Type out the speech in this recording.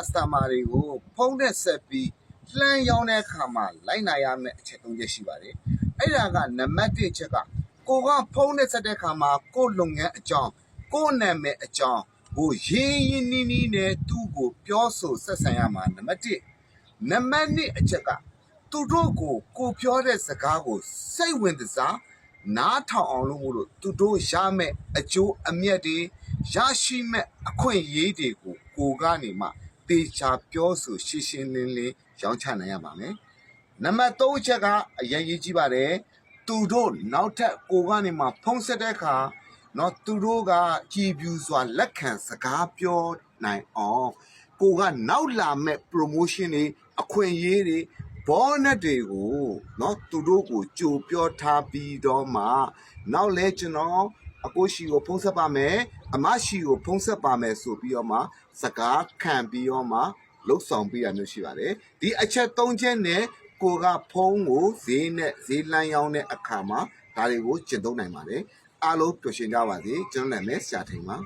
customer တွေကို ဖုန်းနဲ့ဆက်ပြီး လှမ်းရောင်းတဲ့အခါမှာ လိုက်နာရမယ့် အချက် ၃ ချက် ရှိပါတယ်။အဲ့ဒါက နံပါတ်1ချက်က ကိုကဖုန်းနဲ့ဆက်တဲ့အခါမှာ ကိုယ့်လုပ်ငန်းအကြောင်း ကိုယ့်နာမည်အကြောင်းကို ရင်းရင်းနှီးနှီးနဲ့ သူ့ကို ပြောဆိုဆက်ဆံရမှာ နံပါတ်1နံပါတ်2အချက်က သူတို့ကို ကိုပြောတဲ့စကားကို စိတ်ဝင်စားနားထောင်အောင်လို့မို့လို့ သူတို့ရမယ့် အကျိုးအမြတ်တွေ ရရှိမဲ့အခွင့်အရေးတွေကို ကိုကနေမှ သေချာပြောဆိုရှင်းရှင်းလင်းလင်းရောင်းချနိုင်ရပါမယ်။နံပါတ်3ချက်ကအရင်ရေးကြည့်ပါတယ်။သူတို့နောက်ထပ်ကိုကနေမှဖုံးဆက်တဲ့အခါနော်သူတို့ကကြည်ပြူစွာလက်ခံစကားပြောနိုင်အောင်ကိုကနောက်လာမဲ့ promotion တွေအခွင့်အရေးတွေ bonus တွေကိုနော်သူတို့ကိုကြိုပြောထားပြီးတော့မှ နောက်လဲကျွန်တော် အကိုရှိကိုဖုံးဆက်ပါမယ်အမရှိကိုဖုံးဆက်ပါမယ်ဆိုပြီးတော့မှစကားခံပြီးတော့မှလှုပ်ဆောင်ပေးရမျိုးရှိပါတယ်ဒီအချက်၃ချက်နဲ့ကိုကဖုံးကိုဈေးနဲ့ဈေးလမ်းရောင်းတဲ့အခါမှာဒါတွေကိုကျင့်သုံးနိုင်ပါတယ်အားလုံးပျော်ရွှင်ကြပါစေကျွန်တော်နာမည်ဆရာထိန်ပါ